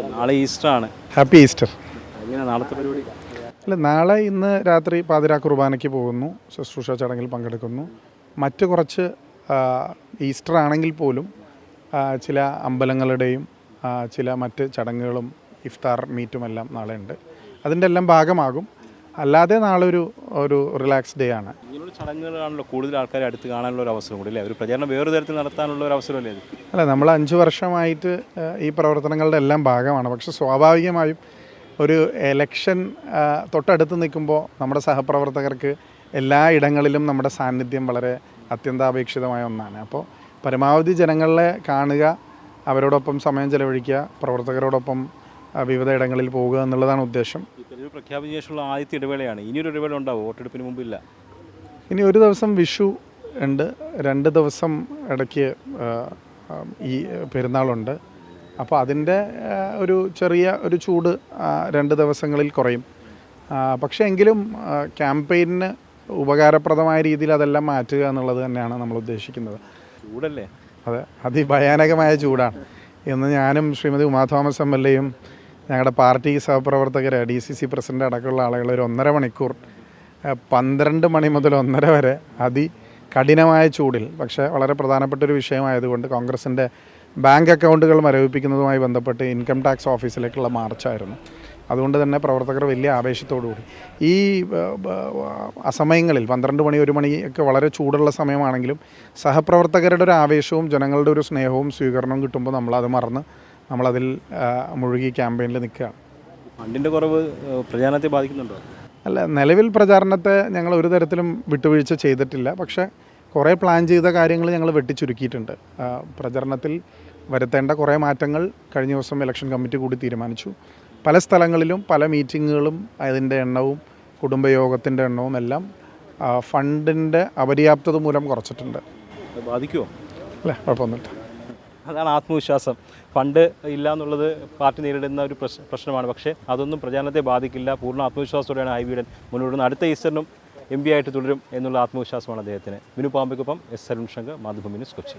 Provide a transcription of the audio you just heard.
നാളെ ഈസ്റ്റർ ആണ് happy Easter. എങ്ങനെ നാളത്തെ പരിപാടി? അല്ല നാളെ ഇന്ന് രാത്രി പാതിരാ കുർബാനയ്ക്ക് പോകുന്നു. ശുശ്രൂഷ ചടങ്ങിൽ പങ്കെടുക്കുന്നു. മറ്റു കുറച്ച് ഈസ്റ്റർ ആണെങ്കിൽ പോലും ചില അമ്പലങ്ങളുടെയും ചില മറ്റ് ചടങ്ങുകളും ഇഫ്താർ മീറ്റും എല്ലാം നാളെ ഉണ്ട്. അതിന്റെ എല്ലാം ഭാഗമാകും. അല്ലാതെ നാളെ ഒരു ഒരു റിലാക്സ് ഡേ ആണ്. ചടങ്ങുകളാണല്ലോ കൂടുതൽ ആൾക്കാരെ അടുത്ത് കാണാനുള്ള ഒരു അവസരം കൂടി അല്ലേ? ഒരു പ്രചാരണം വേറെ തരത്തിൽ നടത്താനുള്ള ഒരു അവസരമല്ലേ ഇത് അല്ല നമ്മൾ അഞ്ച് വർഷമായിട്ട് ഈ പ്രവർത്തനങ്ങളുടെ എല്ലാം ഭാഗമാണ്. പക്ഷെ സ്വാഭാവികമായും ഒരു എലക്ഷൻ തൊട്ടടുത്ത് നിൽക്കുമ്പോൾ നമ്മുടെ സഹപ്രവർത്തകർക്ക് എല്ലാ ഇടങ്ങളിലും നമ്മുടെ സാന്നിധ്യം വളരെ അത്യന്താപേക്ഷിതമായ ഒന്നാണ്. അപ്പോൾ പരമാവധി ജനങ്ങളെ കാണുക അവരോടൊപ്പം സമയം ചെലവഴിക്കുക പ്രവർത്തകരോടൊപ്പം വിവിധ ഇടങ്ങളിൽ പോവുക എന്നുള്ളതാണ് ഉദ്ദേശം. പ്രഖ്യാപിച്ച ശേഷമുള്ള ആദ്യത്തെ ഇടവേളയാണ്. ഇനിയൊരു ഇടവേള ഉണ്ടാവും? വോട്ടെടുപ്പിന് മുമ്പില്ല. ഇനി ഒരു ദിവസം വിഷു ഉണ്ട്. രണ്ട് ദിവസം ഇടയ്ക്ക് ഈ പെരുന്നാളുണ്ട്. അപ്പോൾ അതിന്റെ ഒരു ചെറിയ ഒരു ചൂട് രണ്ട് ദിവസങ്ങളിൽ കുറയും. പക്ഷേ എങ്കിലും ക്യാമ്പയിന് ഉപകാരപ്രദമായ രീതിയിൽ അതെല്ലാം മാറ്റുക എന്നുള്ളത് തന്നെയാണ് നമ്മൾ ഉദ്ദേശിക്കുന്നത്. ചൂടല്ലേ? അതെ അതിഭയാനകമായ ചൂടാണ്. ഇന്ന് ഞാനും Shrimati Uma Thomas M L എയും ഞങ്ങളുടെ പാർട്ടി സഹപ്രവർത്തകർ ഡി സി സി പ്രസിഡന്റ് അടക്കമുള്ള ആളുകൾ ഒരു ഒന്നര മണിക്കൂർ പന്ത്രണ്ട് മണി മുതൽ ഒന്നര വരെ അതി കഠിനമായ ചൂടിൽ പക്ഷേ വളരെ പ്രധാനപ്പെട്ട ഒരു വിഷയമായതുകൊണ്ട് കോൺഗ്രസിന്റെ ബാങ്ക് അക്കൗണ്ടുകൾ മരവിപ്പിക്കുന്നതുമായി ബന്ധപ്പെട്ട് ഇൻകം ടാക്സ് ഓഫീസിലേക്കുള്ള മാർച്ചായിരുന്നു. അതുകൊണ്ട് തന്നെ പ്രവർത്തകർ വലിയ ആവേശത്തോടുകൂടി ഈ അസമയങ്ങളിൽ പന്ത്രണ്ട് മണി ഒരു മണിയൊക്കെ വളരെ ചൂടുള്ള സമയമാണെങ്കിലും സഹപ്രവർത്തകരുടെ ഒരു ആവേശവും ജനങ്ങളുടെ ഒരു സ്നേഹവും സ്വീകരണവും കിട്ടുമ്പോൾ നമ്മളത് മറന്ന് നമ്മളതിൽ മുഴുകി ക്യാമ്പയിനിൽ നിൽക്കുകയാണ്. ഫണ്ടിന്റെ കുറവ് പ്രചാരണത്തെ ബാധിക്കുന്നുണ്ടോ? അല്ല നിലവിൽ പ്രചാരണത്തെ ഞങ്ങൾ ഒരു തരത്തിലും വിട്ടുവീഴ്ച ചെയ്തിട്ടില്ല. പക്ഷേ കുറേ പ്ലാൻ ചെയ്ത കാര്യങ്ങൾ ഞങ്ങൾ വെട്ടിച്ചുരുക്കിയിട്ടുണ്ട്. പ്രചരണത്തിൽ വരുത്തേണ്ട കുറേ മാറ്റങ്ങൾ കഴിഞ്ഞ ദിവസം ഇലക്ഷൻ കമ്മിറ്റി കൂടി തീരുമാനിച്ചു. പല സ്ഥലങ്ങളിലും പല മീറ്റിങ്ങുകളും അതിന്റെ എണ്ണവും കുടുംബയോഗത്തിന്റെ എണ്ണവും എല്ലാം ഫണ്ടിന്റെ അപര്യാപ്തത മൂലം കുറച്ചിട്ടുണ്ട്. ബാധിക്കുമോ അല്ല കുഴപ്പമൊന്നുമില്ല. അതാണ് ആത്മവിശ്വാസം. ഫണ്ട് ഇല്ല എന്നുള്ളത് പാർട്ടി നേരിടുന്ന ഒരു പ്രശ്നമാണ്. പക്ഷേ അതൊന്നും പ്രചാരണത്തെ ബാധിക്കില്ല. പൂർണ ആത്മവിശ്വാസത്തോടെയാണ് ഐ വിയുടെ മുന്നോട്ട് അടുത്ത ഈസ്റ്ററിനും എം പി ആയിട്ട് തുടരും എന്നുള്ള ആത്മവിശ്വാസമാണ് അദ്ദേഹത്തിന്. വിനു പാമ്പയ്ക്കൊപ്പം എസ് അരുൺ ശങ്കർ മാതൃഭൂമി കൊച്ചി.